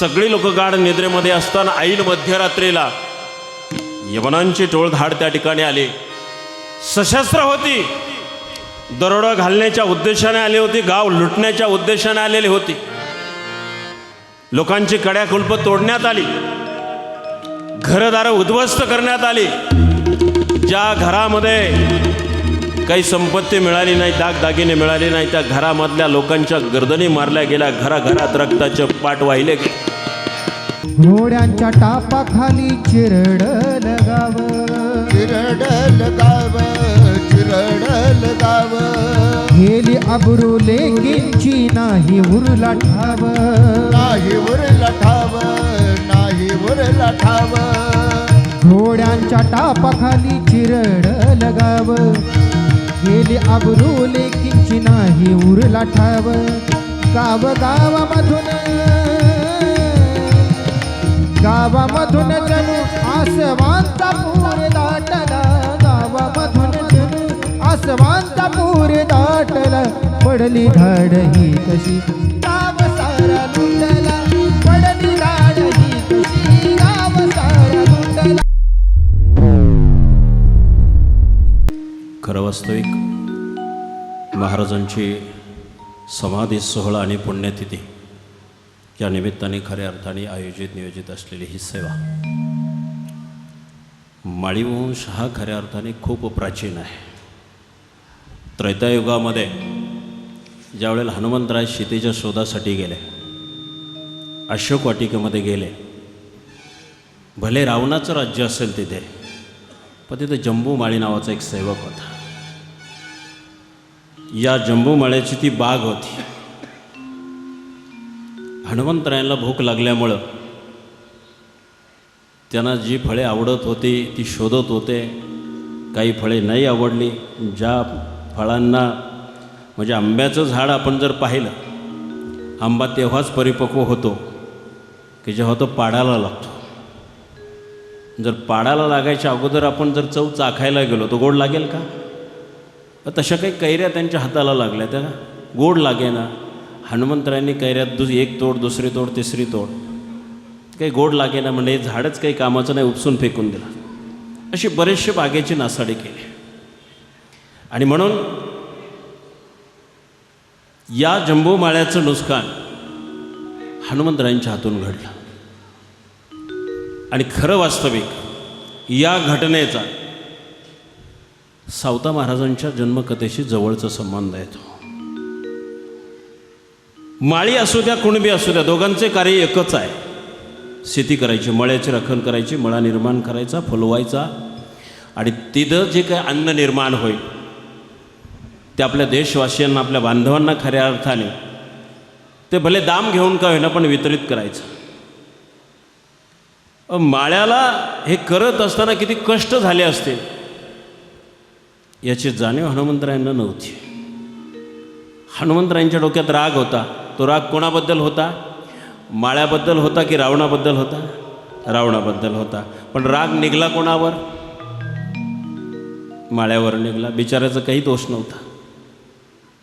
सगळी लोक गाढ निद्रेमध्ये असताना ऐन मध्यरात्रीला यवनांची टोळधाड त्या ठिकाणी आली. सशस्त्र होती. दरोडा घालण्याच्या उद्देशाने आली होती. गाव लुटण्याच्या उद्देशाने आलेली होती. लोकांची कड्या कुलप तोडण्यात आली. घरदारं उद्ध्वस्त करण्यात आली. ज्या घरामध्ये काही संपत्ती मिळाली नाही दागदागिने मिळाले नाही त्या घरामधल्या लोकांच्या गर्दनी मारल्या गेल्या घराघरात रक्ताचे पाठ वाहिले गेले घोड्यांच्या टापाखाली चिरडल गाव चिरडल गाव चिरडल गाव. गेली अब्रू लेकींची नाही उरला ठाव. नाही उरला ठाव नाही उरला ठाव. घोड्यांच्या टापाखाली चिरडल गाव गेली अब्रू लेकींची नाही उरला ठाव. गाव गावामधून गावामधून जणू आसवांचा पूर दाटला. गावामधून जणू आसवांचा पूर दाटला. पडली धाड ही कशी? गाव सारा लुटला. पडली धाड ही कशी? गाव सारा लुटला. खरं वास्तविक महाराजांची समाधी सोहळा आणि पुण्यतिथी या निमित्ताने खऱ्या अर्थाने आयोजित नियोजित असलेली ही सेवा. माळीवंश हा खऱ्या अर्थाने खूप प्राचीन आहे. त्रैतायुगामध्ये ज्यावेळेला हनुमंतराय सीतेच्या शोधासाठी गेले अशोक वाटिकेमध्ये गेले भले रावणाचं राज्य असेल तिथे पण तिथे जम्बू माळी नावाचा एक सेवक होता. या जंबूमाळ्याची ती बाग होती. हनुमंतरायांना भूक लागल्यामुळं त्यांना जी फळे आवडत होती ती शोधत होते. काही फळे नाही आवडली. ज्या फळांना म्हणजे आंब्याचं झाड आपण जर पाहिलं आंबा तेव्हाच परिपक्व होतो की जेव्हा तो पाडाला लागतो. जर पाडाला लागायच्या अगोदर आपण जर चव चाखायला गेलो तो गोड लागेल का? तशा काही कैऱ्या त्यांच्या हाताला लागल्या. त्या गोड लागेना. हनुमंतरायांनी कैऱ्यात दुस एक तोड दुसरी तोड तिसरी तोड. काही गोड लागेना म्हणजे हे झाडच काही कामाचं नाही उपसून फेकून दिलं. अशी बरेचसे बागेची नासाडी केली. आणि म्हणून या जंबोमाळ्याचं नुकसान हनुमंतरायांच्या हातून घडलं. आणि खरं वास्तविक या घटनेचा सावता महाराजांच्या जन्मकथेशी जवळचा संबंध आहे तो. माळी असू द्या कुणबी असू द्या दोघांचे कार्य एकच आहे. शेती करायची मळ्याची रखण करायची मळा निर्माण करायचा फुलवायचा. आणि तिथं जे काही अन्न निर्माण होईल ते आपल्या देशवासियांना आपल्या बांधवांना खऱ्या अर्थाने ते भले दाम घेऊन का होईना पण वितरित करायचं. माळ्याला हे करत असताना किती कष्ट झाले असतील. याची जाणीव हनुमंतरायांना नव्हती. हनुमंतरायांच्या डोक्यात राग होता. तो राग कोणाबद्दल होता? माळ्याबद्दल होता की रावणाबद्दल होता? रावणाबद्दल होता. पण राग निघला कोणावर? माळ्यावर निघला. बिचाऱ्याचा काही दोष नव्हता.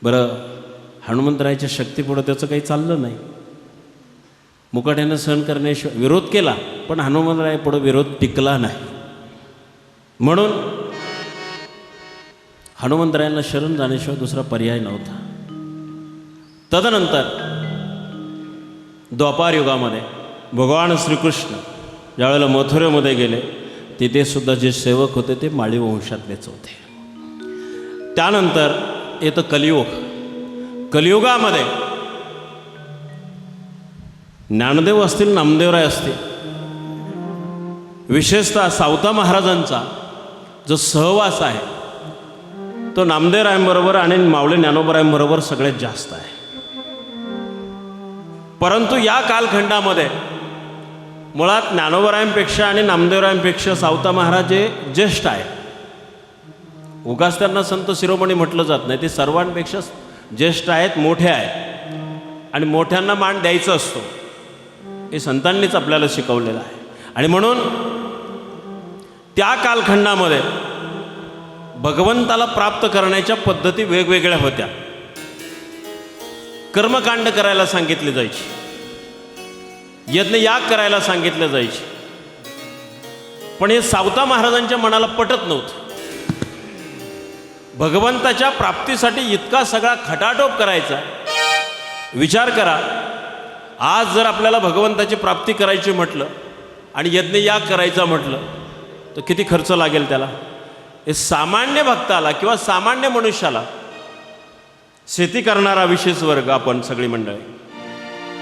बरं हनुमंतरायाच्या शक्तीपुढं त्याचं काही चाललं नाही. मुकाट्यानं सहन करण्याशिवाय विरोध केला पण हनुमंतराय पुढं विरोध टिकला नाही. म्हणून हनुमंतरायांना शरण जाण्याशिवाय दुसरा पर्याय नव्हता. तदनंतर द्वापार युगामध्ये भगवान श्रीकृष्ण ज्यावेळेला मथुरेमध्ये गेले तिथे सुद्धा जे सेवक होते ते माळी वंशातलेच होते. त्यानंतर येतं कलियुग. कलियुगामध्ये ज्ञानदेव असतील नामदेवराय असतील विशेषतः सावता महाराजांचा जो सहवास आहे तो नामदेवरायांबरोबर आणि मावळे ज्ञानोबरायांबरोबर सगळ्यात जास्त आहे. परंतु या कालखंडामध्ये मुळात ज्ञानोबरायांपेक्षा आणि नामदेवरायांपेक्षा सावता महाराज हे ज्येष्ठ आहे उगाच त्यांना संत शिरोमणी म्हटलं जात नाही ते सर्वांपेक्षा ज्येष्ठ आहेत मोठे आहेत. आणि मोठ्यांना मान द्यायचा असतो. हे संतांनीच आपल्याला शिकवलेलं आहे. आणि म्हणून त्या कालखंडामध्ये भगवंताला प्राप्त करण्याच्या पद्धती वेगवेगळ्या होत्या. कर्मकांड करायला सांगितली जायची. यज्ञ याग करायला सांगितलं जायचे. पण हे सावता महाराजांच्या मनाला पटत नव्हतं. भगवंताच्या प्राप्तीसाठी इतका सगळा खटाटोप करायचा. विचार करा आज जर आपल्याला भगवंताची प्राप्ती करायची म्हटलं आणि यज्ञ याग करायचा म्हटलं तर किती खर्च लागेल त्याला? हे सामान्य भक्ताला किंवा सामान्य मनुष्याला शेती करणारा विशेष वर्ग आपण सगळी मंडळी.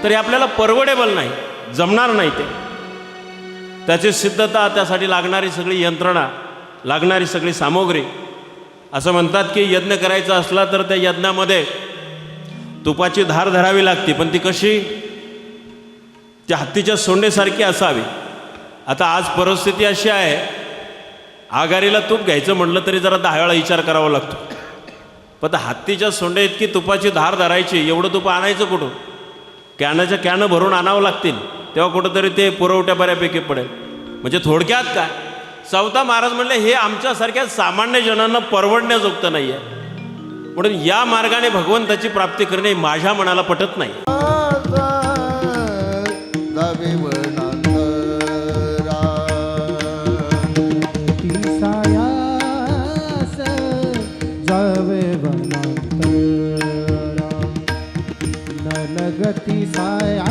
तर हे आपल्याला परवडेबल नाही जमणार नाही ते. त्याची सिद्धता त्यासाठी लागणारी सगळी यंत्रणा लागणारी सगळी सामग्री. असं म्हणतात की यज्ञ करायचा असला तर त्या यज्ञामध्ये तुपाची धार धरावी लागते पण ती कशी? त्या हत्तीच्या सोंडेसारखी असावी. आता आज परिस्थिती अशी आहे आघारीला तूप घ्यायचं म्हटलं तरी जरा दहा वेळा विचार करावा लागतो. पण हत्तीच्या सोंडे इतकी तुपाची धार धरायची एवढं तुप आणायचं कुठून? कॅनाच्या कॅनं भरून आणावं लागतील तेव्हा कुठंतरी ते पुरवठ्या बऱ्यापैकी पडेल. म्हणजे थोडक्यात काय? चौथा महाराज म्हणले हे आमच्यासारख्या सामान्य जनांना परवडण्याजोगतं नाही आहे म्हणून या मार्गाने भगवंताची प्राप्ती करणे माझ्या मनाला पटत नाही. नलगती सायास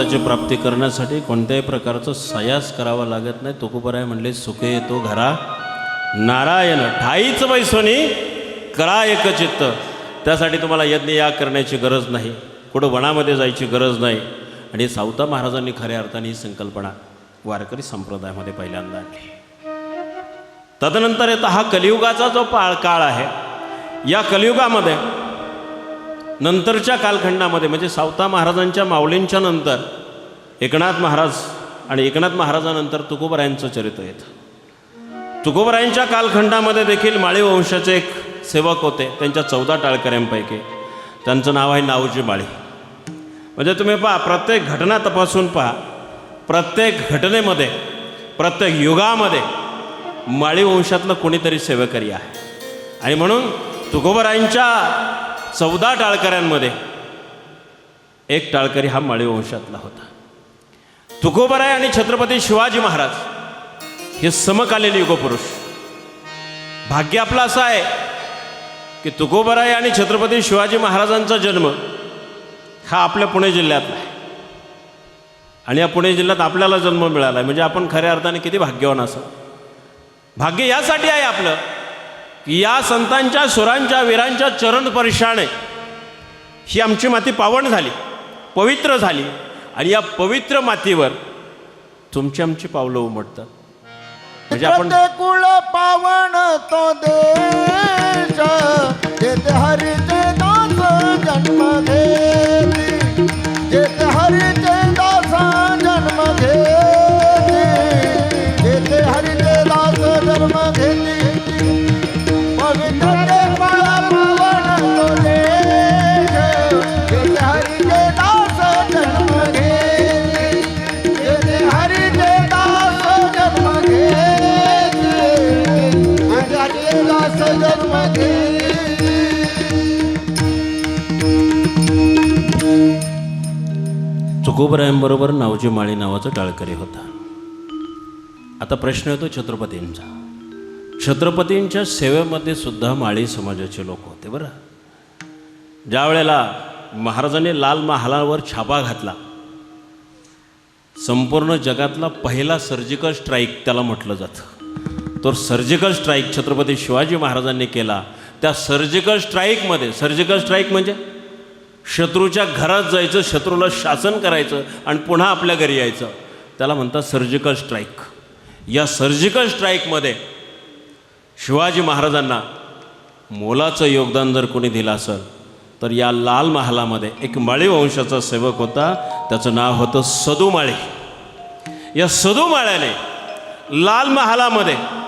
भगवंताची प्राप्ती करण्यासाठी कोणत्याही प्रकारचा सयास करावा लागत नाही. तुकोबराय म्हणले सुखे येतो घरा. नारायण ठाईच बैसोनी करा एक चित्त त्यासाठी तुम्हाला यज्ञ या करण्याची गरज नाही. कुठं वनामध्ये जायची गरज नाही. आणि सावता महाराजांनी खऱ्या अर्थाने ही संकल्पना वारकरी संप्रदायामध्ये पहिल्यांदा आणली. तदनंतर येतं हा कलियुगाचा जो पाळ काळ आहे या कलियुगामध्ये नंतरच्या कालखंडामध्ये म्हणजे सावता महाराजांच्या माऊलींच्या नंतर एकनाथ महाराज आणि एकनाथ महाराजानंतर तुकोबरायांचं चरित्र येतं. तुकोबरायांच्या कालखंडामध्ये देखील माळी वंशाचे एक सेवक होते त्यांच्या चौदा टाळकऱ्यांपैकी. त्यांचं नाव आहे नावजी माळी. म्हणजे तुम्ही पहा प्रत्येक घटना तपासून पहा. प्रत्येक घटनेमध्ये प्रत्येक युगामध्ये माळी वंशातलं कोणीतरी सेवेकरी आहे. आणि म्हणून तुकोबरायांच्या चौदा टाळकऱ्यांमध्ये एक टाळकरी हा माळी वंशातला होता. तुकोबराय आणि छत्रपती शिवाजी महाराज हे समकालीन युगपुरुष. भाग्य आपलं असं आहे की तुकोबराय आणि छत्रपती शिवाजी महाराजांचा जन्म हा आपल्या पुणे जिल्ह्यातला आहे. आणि या पुणे जिल्ह्यात आपल्याला जन्म मिळाला आहे. म्हणजे आपण खऱ्या अर्थाने किती भाग्यवान असं. भाग्य यासाठी आहे आपलं. या संतांच्या सुरांच्या वीरांच्या चरण परिशाने ही आमची माती पावन झाली पवित्र झाली. आणि या पवित्र मातीवर तुमची आमची पावलं उमटतात. म्हणजे आपण कुळ पावन तो देश हरिचे दास जन्म घेती. हरिचे जेथे हरिचे तुकोबरायांबरोबर नावजी माळी नावाचा टाळकरी होता. आता प्रश्न येतो छत्रपतींचा. छत्रपतींच्या सेवेमध्ये सुद्धा माळी समाजाचे लोक होते बरं. ज्या वेळेला महाराजांनी लाल महालावर छापा घातला संपूर्ण जगातला पहिला सर्जिकल स्ट्राईक त्याला म्हटलं जातं. तो सर्जिकल स्ट्राईक छत्रपती शिवाजी महाराजांनी केला. त्या सर्जिकल स्ट्राईकमध्ये सर्जिकल स्ट्राईक म्हणजे? शत्रूच्या घरात जायचं शत्रूला शासन करायचं आणि पुन्हा आपल्या घरी यायचं. त्याला म्हणतात सर्जिकल स्ट्राईक या सर्जिकल स्ट्राईकमध्ये शिवाजी महाराजांना मोलाचं योगदान जर कोणी दिलं असेल तर या लाल महालामध्ये एक माळी वंशाचा सेवक होता. त्याचं नाव होतं सदुमाळी. या सदुमाळ्याने लाल महालामध्ये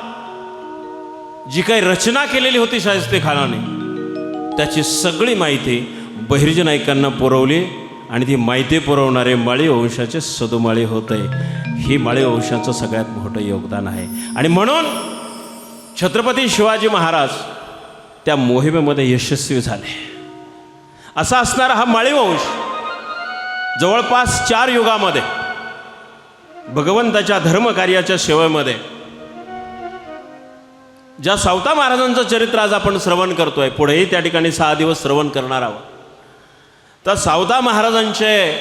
जी काही रचना केलेली होती शाहिस्ते खानाने त्याची सगळी माहिती बहिर्जी नायकांना पुरवली आणि ती माहिती पुरवणारे माळी वंशाचे सदुमाळी होते ही माळी वंशाचं सगळ्यात मोठं योगदान आहे. आणि म्हणून छत्रपती शिवाजी महाराज त्या मोहिमेमध्ये यशस्वी झाले. असा असणारा हा माळी वंश जवळपास चार युगामध्ये भगवंताच्या धर्मकार्याच्या सेवेमध्ये ज्या सावता महाराजांचं चरित्र आज आपण श्रवण करतोय पुढेही त्या ठिकाणी सहा दिवस श्रवण करणार आहोत. तर सावता महाराजांचे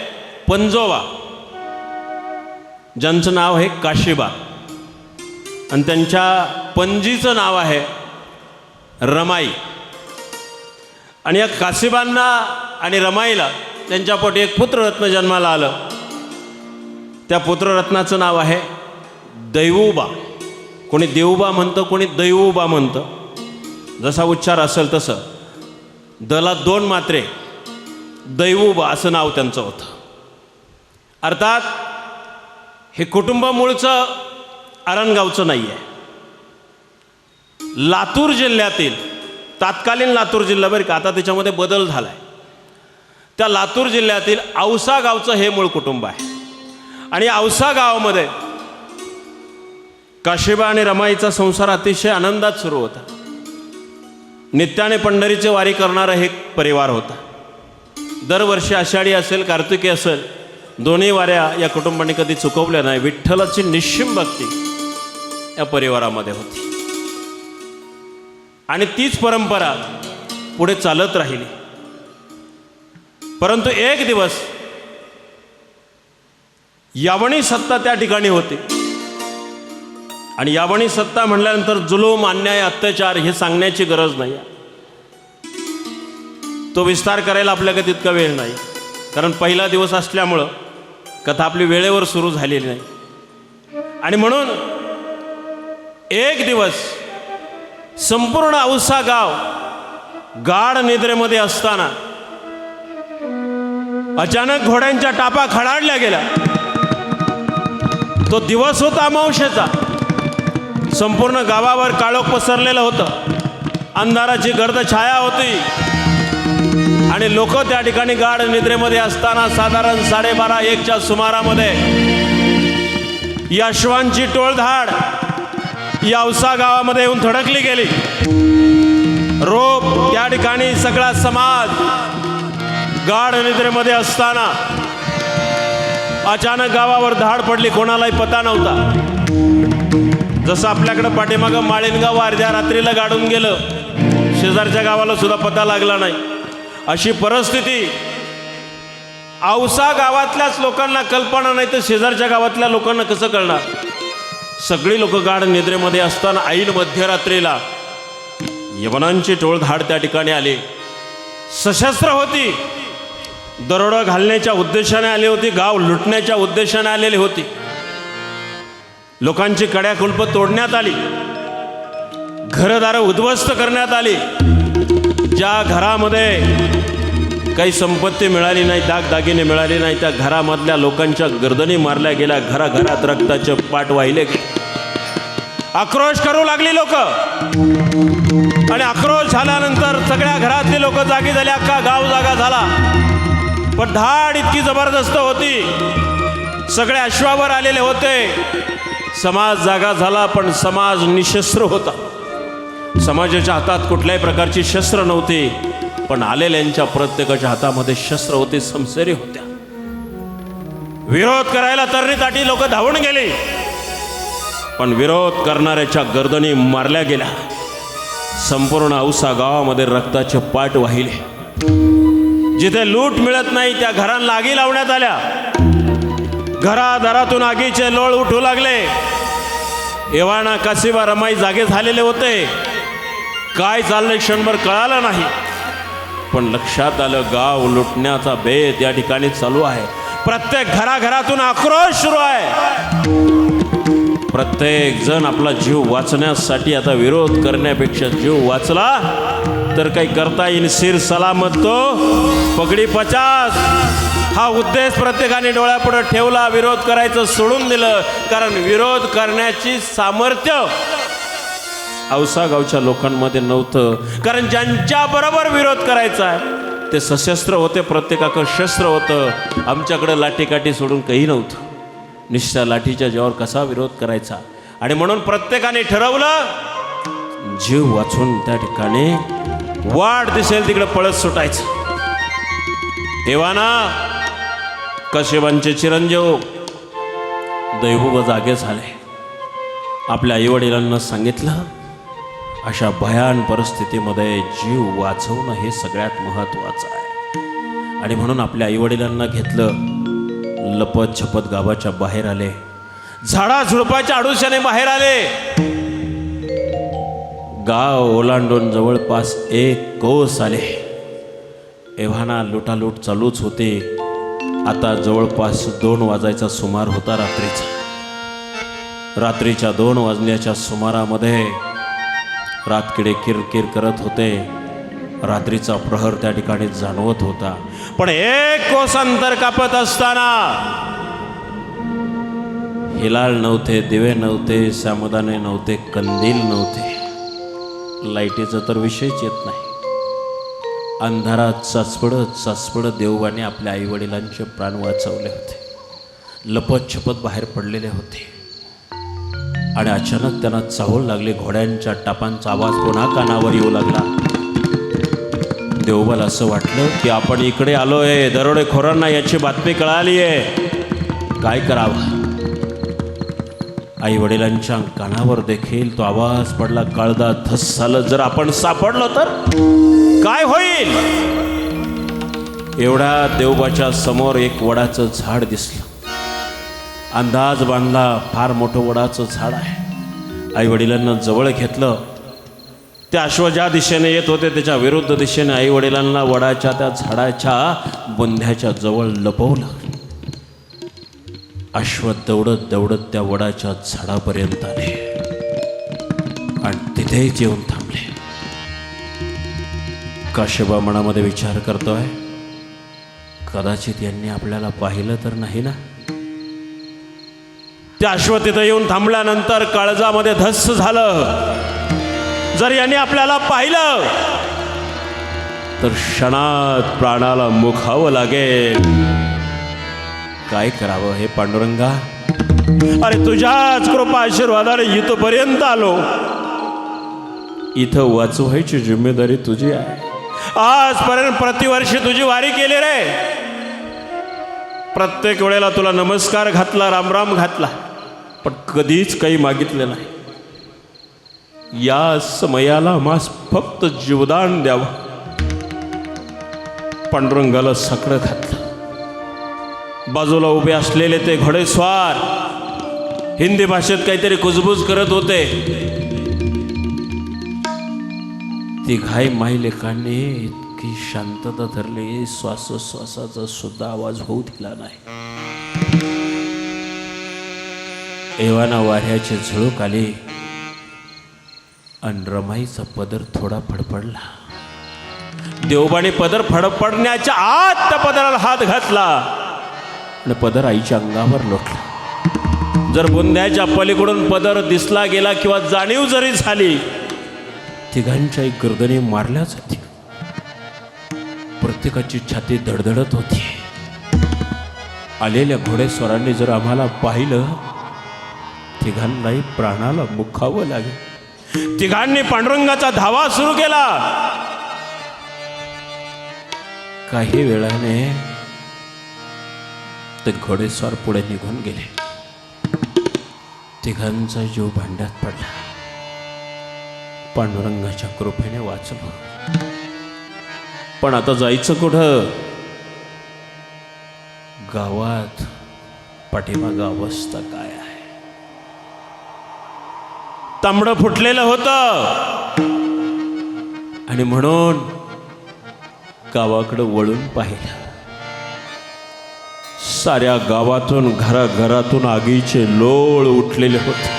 पंजोबा ज्यांचं नाव आहे काशीबा आणि त्यांच्या पणजीचं नाव आहे रमाई. आणि या काशीबांना आणि रमाईला त्यांच्या पोटी एक पुत्ररत्न जन्माला आलं. त्या पुत्ररत्नाचं नाव आहे दैवोबा. कोणी देऊबा म्हणतं कोणी दैवबा म्हणतं. जसा उच्चार असेल तसं. दला दोन मात्रे दैवबा असं नाव त्यांचं होतं. अर्थात हे कुटुंब मूळचं आरणगावचं नाही आहे लातूर जिल्ह्यातील तात्कालीन लातूर जिल्हा बरं का आता त्याच्यामध्ये बदल झाला आहे त्या लातूर जिल्ह्यातील औसा गावचं हे मूळ कुटुंब आहे. आणि औसा गावामध्ये काशिबा आणि रमाईचा संसार अतिशय आनंदात सुरू होता. नित्याने पंढरीचे वारी करणारा हे परिवार होता. दरवर्षी आषाढी असेल कार्तिकी असेल दोन्ही वाऱ्या या कुटुंबाने कधी चुकवल्या नाही. विठ्ठलाची निश्चिम भक्ती या परिवारामध्ये होती. आणि तीच परंपरा पुढे चालत राहिली. परंतु एक दिवस यावणी सत्ता त्या ठिकाणी होती. आणि यावणी सत्ता म्हणल्यानंतर जुलूम अन्याय अत्याचार हे सांगण्याची गरज नाही. तो विस्तार करायला आपल्याकडे तितका वेळ नाही. कारण पहिला दिवस असल्यामुळं कथा आपली वेळेवर सुरू झालेली नाही. आणि म्हणून एक दिवस संपूर्ण औसा गाव गाढ निद्रेमध्ये असताना अचानक घोड्यांच्या टापा खडाडल्या गेल्या. तो दिवस होता अमावशेचा संपूर्ण गावावर काळोख पसरलेलं होतं. अंधाराची गर्द छाया होती. आणि लोक त्या ठिकाणी गाढ निद्रेमध्ये असताना साधारण साडेबारा एकच्या सुमारामध्ये यशवांची टोळधाड यावसा गावामध्ये येऊन थडकली गेली. रोप त्या ठिकाणी सगळा समाज गाढ निद्रेमध्ये असताना अचानक गावावर धाड पडली कोणालाही पता नव्हता. जसं आपल्याकडं पाठीमागं माळेनगाव अर्ध्या रात्रीला गाडून गेलं शेजारच्या गावाला सुद्धा पता लागला नाही. अशी परिस्थिती औसा गावातल्याच लोकांना कल्पना नाही तर शेजारच्या गावातल्या लोकांना कसं कळणार? सगळी लोक गाढ निद्रेमध्ये असताना ऐन मध्यरात्रीला यवनांची टोळधाड त्या ठिकाणी आली. सशस्त्र होती. दरोडा घालण्याच्या उद्देशाने आली होती गाव लुटण्याच्या उद्देशाने आलेली होती. लोकांची कड्या कुलप तोडण्यात आली. घरदारं उद्ध्वस्त करण्यात आली. ज्या घरामध्ये काही संपत्ती मिळाली नाही दागदागिने मिळाले नाही त्या घरामधल्या लोकांच्या गर्दनी मारल्या गेल्या घराघरात रक्ताचे पाठ वाहिले आक्रोश करू लागली लोक. आणि आक्रोश झाल्यानंतर सगळ्या घरातली लोक जागी झाली अख्खा गाव जागा झाला. पण धाड इतकी जबरदस्त होती. सगळे अश्वावर आलेले होते. समाज जागा झाला पण समाज निशस्त्र होता. समाजाच्या हातात कुठल्याही प्रकारची शस्त्र नव्हते पण आलेल्यांच्या प्रत्येकाच्या हातामध्ये शस्त्र होते समसेरी होत्या. विरोध करायला तरणी ताटी लोक धावून गेली. पण विरोध करणाऱ्याच्या गर्दनी मारल्या गेल्या. संपूर्ण औसा गावामध्ये रक्ताचे पाट वाहिले. जिथे लूट मिळत नाही त्या घरांना आगी लावण्यात आल्या. घरादारातून आगीचे लोळ उठू लागले. एव्हाना कासिबा रमाई जागे झालेले होते. काय चाललंय क्षणभर कळालं नाही. पण लक्षात आलं गाव लुटण्याचा बेत या ठिकाणी चालू आहे. प्रत्येक घराघरातून आक्रोश सुरू आहे. प्रत्येक जण आपला जीव वाचण्यासाठी आता विरोध करण्यापेक्षा जीव वाचला तर काही करता येईल. सिर सलामत तो पगडी पचास. हा उद्देश प्रत्येकाने डोळ्यापुढे ठेवला विरोध करायचं सोडून दिलं. कारण विरोध करण्याची सामर्थ्य औसा गावच्या लोकांमध्ये नव्हतं. कारण ज्यांच्या बरोबर विरोध करायचा आहे ते सशस्त्र होते प्रत्येकाकडं शस्त्र होतं. आमच्याकडे लाठीकाठी सोडून काही नव्हतं. निश्चा लाठीच्या जीवावर कसा विरोध करायचा? आणि म्हणून प्रत्येकाने ठरवलं जीव वाचून त्या ठिकाणी वाट दिसेल तिकडे पळत सुटायचं. तेव्हा कशेबांचे चिरंजीव दैवग जागे झाले. आपल्या आईवडिलांना सांगितलं अशा भयान परिस्थितीमध्ये जीव वाचवणं हे सगळ्यात महत्त्वाचं आहे. आणि म्हणून आपल्या आईवडिलांना घेतलं लपत छपत गावाच्या बाहेर आले. झाडा झुडपाच्या आडुशाने बाहेर आले. गाव ओलांडून जवळपास एक कोस आले. एव्हाना लुटालूट चालूच होते. आता जवळपास दोन वाजायचा सुमार होता रात्रीचा. रात्रीच्या दोन वाजण्याच्या सुमारामध्ये रातकिडे किरकिर करत होते. रात्रीचा प्रहर त्या ठिकाणी जाणवत होता. पण एक कोस अंतर कापत असताना हिलाल नव्हते दिवे नव्हते सामदाने नव्हते कंदील नव्हते. लाईटीचा तर विषयच येत नाही. अंधारात चाचपडत चाचपडत देवबाने आपल्या आईवडिलांचे प्राण वाचवले होते. लपत छपत बाहेर पडलेले होते. आणि अचानक त्यांना चाहूल लागले घोड्यांच्या टापांचा आवाज पुन्हा कानावर येऊ लागला. देवबाला असं वाटलं की आपण इकडे आलोय दरोडेखोरांना याची बातमी कळाली आहे काय करावं? आई वडिलांच्या कानावर देखील तो आवाज पडला काळदा धस झालं. जर आपण सापडलो तर काय होईल? एवढ्या देवबाच्या समोर एक वडाचं झाड दिसलं. अंदाज बांधला फार मोठं वडाचं झाड आहे. आई वडिलांना जवळ घेतलं. ते अश्व ज्या दिशेने येत होते त्याच्या विरुद्ध दिशेने आई वडिलांना वडाच्या त्या झाडाच्या बुंध्याच्या जवळ लपवलं. अश्व दौडत दौडत त्या वडाच्या झाडापर्यंत आले. आणि तिथेही जेवून थांबले. काशेबा मनामध्ये विचार करतोय कदाचित यांनी आपल्याला पाहिलं तर नाही ना? त्या अश्व तिथं येऊन थांबल्यानंतर काळजामध्ये धस्स झालं. जर यांनी आपल्याला पाहिलं तर क्षणात प्राणाला मुखावं लागेल. काय करावं हे पांडुरंगा. अरे तुझ्याच कृपा आशीर्वादाने इथपर्यंत आलो. इथं वाचवायची जिम्मेदारी तुझी आहे. आजपर्यंत प्रतिवर्षी तुझी वारी केली रे. प्रत्येक वेळेला तुला नमस्कार घातला रामराम घातला पण कधीच काही मागितलं नाही. या समयाला मास फक्त जीवदान द्यावं. पांडुरंगाला साकडं घातलं. बाजूला उभे असलेले ते घोडेस्वार. हिंदी भाषेत काहीतरी कुजबूज करत होते. ती घाई माई लेखांनी इतकी शांतता धरली श्वासोश्वासाचा सुद्धा आवाज होऊ दिला नाही. एवाना वाऱ्याची झुळूक आली. आणि रमाईचा पदर थोडा फडफडला. देवबाने पदर फडफडण्याच्या आत त्या पदराला हात घातला. आणि पदर आईच्या अंगावर लोटला. जर बुंद्याच्या पलीकडून पदर दिसला गेला किंवा जाणीव जरी झाली तिघांच्या एक गर्दनी मारल्या जाते प्रत्येकाची छाती धडधडत होती. आलेल्या घोडेस्वरांनी जर आम्हाला पाहिलं तिघांनाही प्राणाला मुखावं लागेल. तिघांनी पांडुरंगाचा धावा सुरू केला. काही वेळाने ते घोडेस्वार पुढे निघून गेले. तिघांचा जीव भांड्यात पडला. पांडुरंगाच्या कृपेने वाचलो. पण आता जायचं कुठं? गावात पाठीमाग अवस्था काय आहे? तांबड फुटलेलं होत. आणि म्हणून गावाकडं वळून पाहिलं. साऱ्या गावातून घराघरातून आगीचे लोळ उठलेले होते.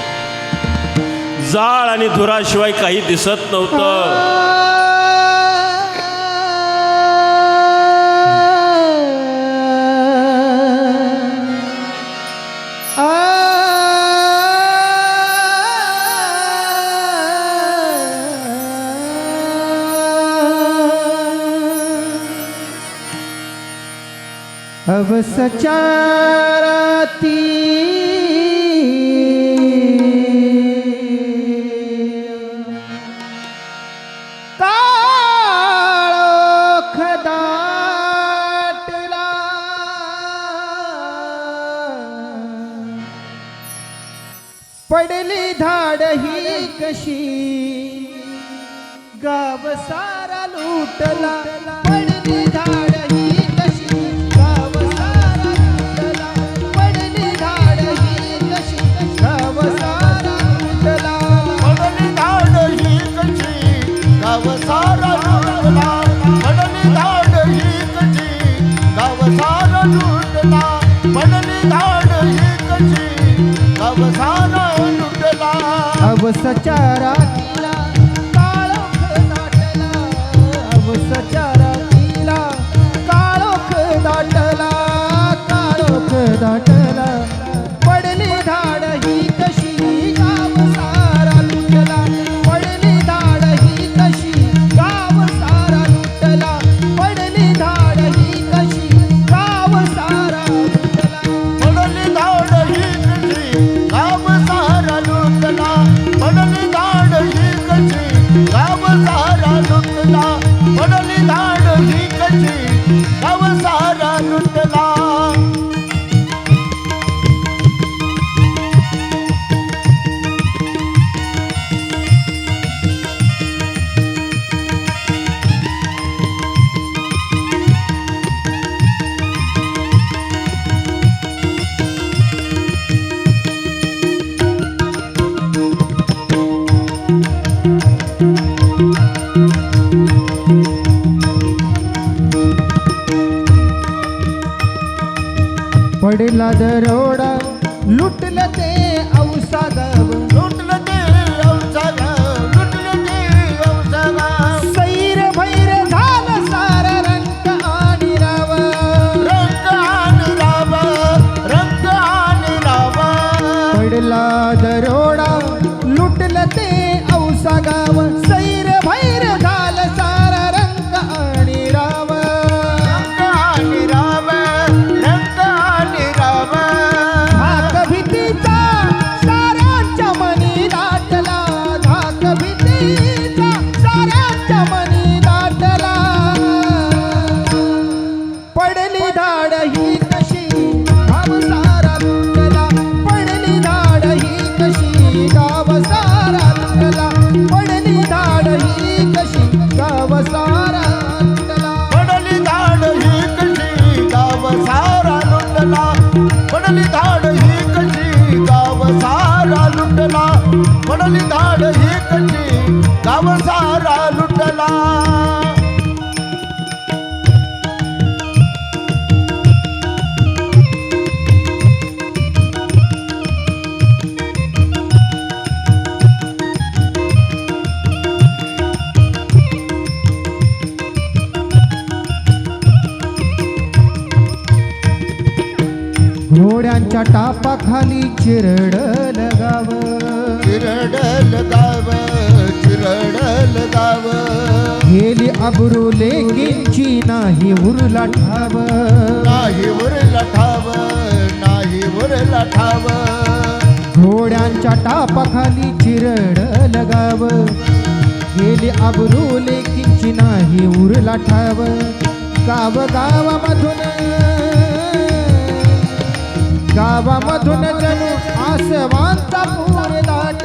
जाळ आणि धुराशिवाय काही दिसत नव्हतं. सचारती सर्व सचारा घोड्यांच्या टापाखाली चिरड लगाव. चिरड लगाव. घडल गाव. गेली अबरू लेकींची नाही उरला ठाव नाही उरला ठाव नाही उरला ठाव घोड्यांच्या टापाखाली चिरडल गाव. गेली अबरू लेकींची नाही उरला ठाव गाव गावामधून गावामधून जणू आसवांचा पूर दाट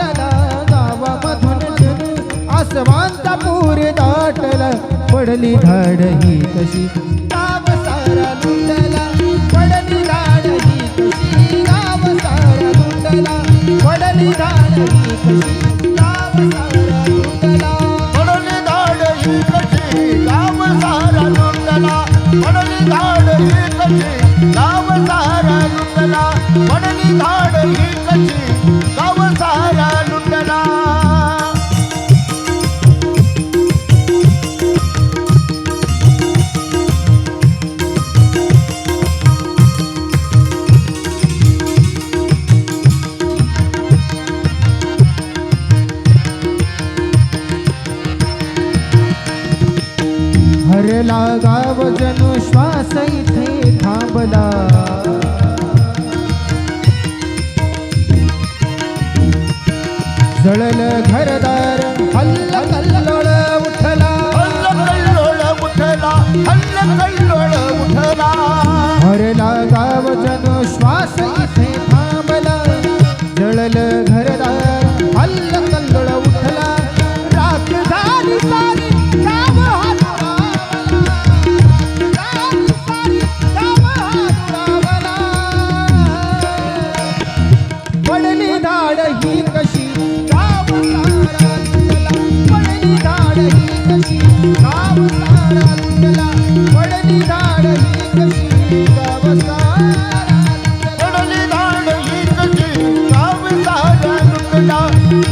जणू आसवांचा पूर दाटला पडली धाड ही कशी गाव सारा लुटला पडली धाड ही कशी गाव सारा लुटला पडली धाड ही कशी गाव सारा लुटला पडली धाड ही कशी गाव सारा लुटला पडली धाड ही कशी गाव सारा लुटला पडली धाड ही कशी गाव जणू श्वास इथे थांबला. जळल घरदार हल्ल कल्लोळ उठला. हल्ल कल्लोळ उठला हल्ल कल्लोळ उठला हरला गाव जणू श्वास इथे थांबला. जळल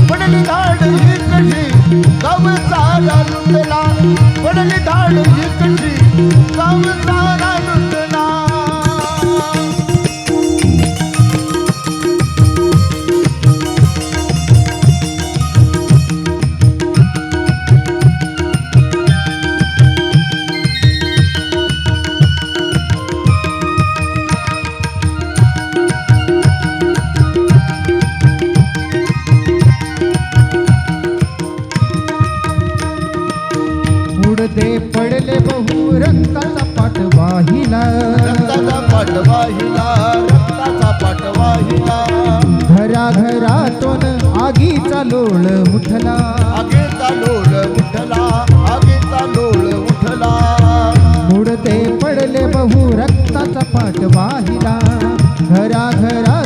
पडली धाड ही कशी गाव लुटला पडली धाड ही कशी गाव रक्ताचा पाठ घरा घरा